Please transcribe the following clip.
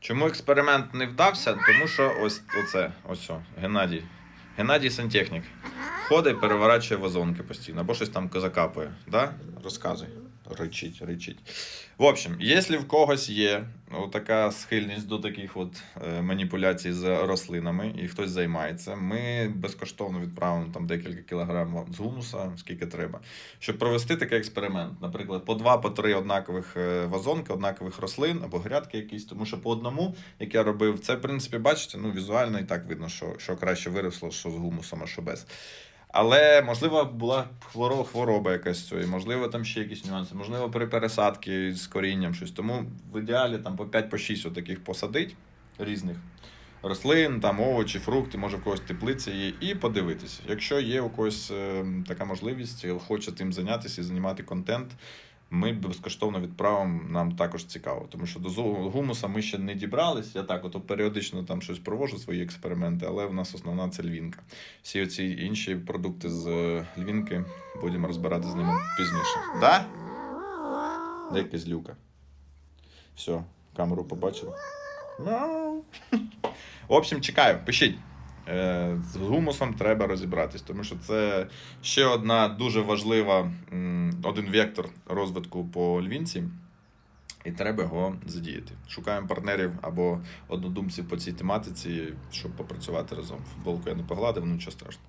Чому експеримент не вдався? Тому що ось оце, ось о, Геннадій. Геннадій сантехнік. Ходить, переворачує вазонки постійно, або щось там закапує. Да? Розказуй. Ричить, ричить. В общем, якщо в когось є така схильність до таких от е, маніпуляцій з рослинами, і хтось займається, ми безкоштовно відправимо там декілька кілограм з гумуса, скільки треба, щоб провести такий експеримент. Наприклад, по два, по три однакових е, вазонки, однакових рослин або грядки якісь, тому що по одному, як я робив, це в принципі, бачите, ну візуально і так видно, що, що краще виросло, що з гумусом, а що без. Але можливо була хворо- хвороба якась цієї, можливо, там ще якісь нюанси, можливо, при пересадці з корінням щось. Тому в ідеалі там по 5 по 6 отаких посадить різних рослин, там овочі, фрукти, може в когось теплиця є, і подивитися. Якщо є у когось е, така можливість, е, хоче тим зайнятися і знімати контент. Ми безкоштовно відправимо, нам також цікаво, тому що до гумуса ми ще не дібрались. Я так, ото періодично там щось провожу свої експерименти, але в нас основна це львінка. Всі оці інші продукти з е, львінки будемо розбирати з ними пізніше. Да? Де кизлюка? Все, камеру побачили. Мяу. В общем, чекаю, пишіть. Е, З гумусом треба розібратись, тому що це ще одна дуже важлива, один вектор розвитку по львінці, і треба його задіяти. Шукаємо партнерів або однодумців по цій тематиці, щоб попрацювати разом. Футболку я не погладив, ну нічого страшного.